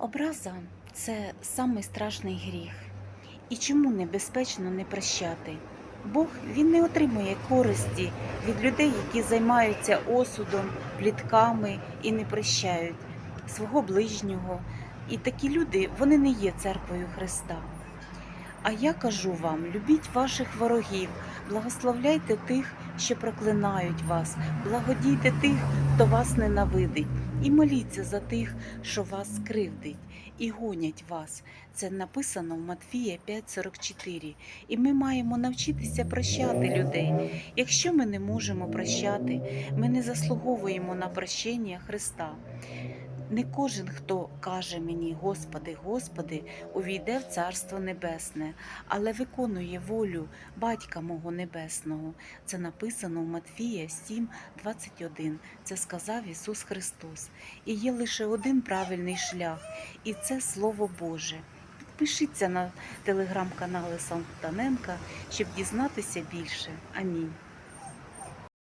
Образа це самий страшний гріх. І чому небезпечно не прощати? Бог він не отримує користі від людей, які займаються осудом, плітками і не прощають свого ближнього. І такі люди вони не є церквою Христа. А я кажу вам: любіть ваших ворогів, благословляйте тих, що проклинають вас, благодійте тих, хто вас ненавидить, і моліться за тих, що вас кривдить, і гонять вас. Це написано в Матфія 5:44. І ми маємо навчитися прощати людей. Якщо ми не можемо прощати, ми не заслуговуємо на прощення Христа. Не кожен, хто каже мені, Господи, Господи, увійде в Царство Небесне, але виконує волю Батька мого Небесного. Це написано в Матфія 7, 21. Це сказав Ісус Христос. І є лише один правильний шлях, і це Слово Боже. Підпишіться на телеграм-канал Сантаненка, щоб дізнатися більше. Амінь.